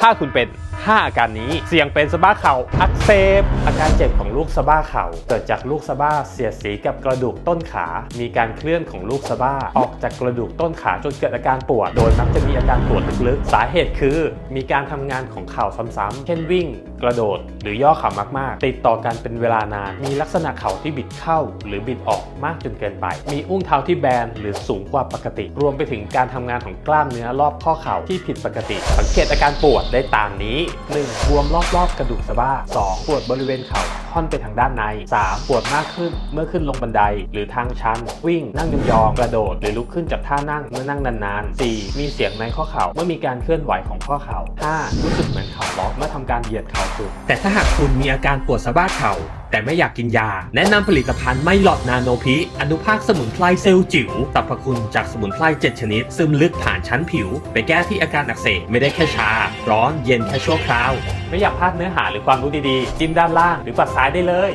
ถ้าคุณเป็น 5 อาการนี้เสี่ยงเป็นสะบ้าเข่าอักเสบอาการเจ็บของลูกสะบ้าเข่าเกิดจากลูกสะบ้าเสียดสีกับกระดูกต้นขา มีการเคลื่อนของลูกสะบ้าออกจากกระดูกต้นขาจนเกิดอาการปวด โดยมักจะมีอาการปวดลึกๆ สาเหตุคือ มีการทำงานของเข่าซ้ำๆเช่นวิ่ง กระโดด หรือย่อเข่ามากๆ ติดต่อกันเป็นเวลานาน มีลักษณะเข่าที่บิดเข้า หรือบิดออกมากจนเกินไป มีอุ้งเท้าที่แบนหรือสูงกว่าปกติ รวมไปถึงการทำงานของกล้ามเนื้อรอบข้อเข่าที่ผิดปกติ สังเกตอาการปวดได้ตามนี้ 1. บวมรอบๆกระดูกสะบ้า 2. ปวดบริเวณเข่าค่อนไปทางด้านใน 3. ปวดมากขึ้นเมื่อขึ้นลงบันได หรือทางชัน วิ่ง นั่งยองๆกระโดด หรือลุกขึ้นจากท่านั่งเมื่อนั่งนานๆ 4. มีเสียงในข้อเข่าเมื่อมีการเคลื่อนไหวของข้อเข่า 5. รู้สึกเหมือนเข่าล็อกเมื่อทำการเหยียดเข่าสุดแต่ถ้าหากคุณมีอาการปวดสะบ้าเข่า แต่ไม่อยากกินยา แนะนำผลิตภัณฑ์ไมหลอดนาโนพิ อนุภาคสมุนไพรเซลล์จิ๋วสรรพคุณจากสมุนไพร7 ชนิด ซึมลึกผ่านชั้นผิว ไปแก้ที่อาการอักเสบไม่ได้แค่ชา ร้อนเย็นแค่ชั่วคราว ไม่อยากพลาดเนื้อหาหรือความรู้ดีๆ จิ้มด้านล่างหรือปัดซ้ายได้เลย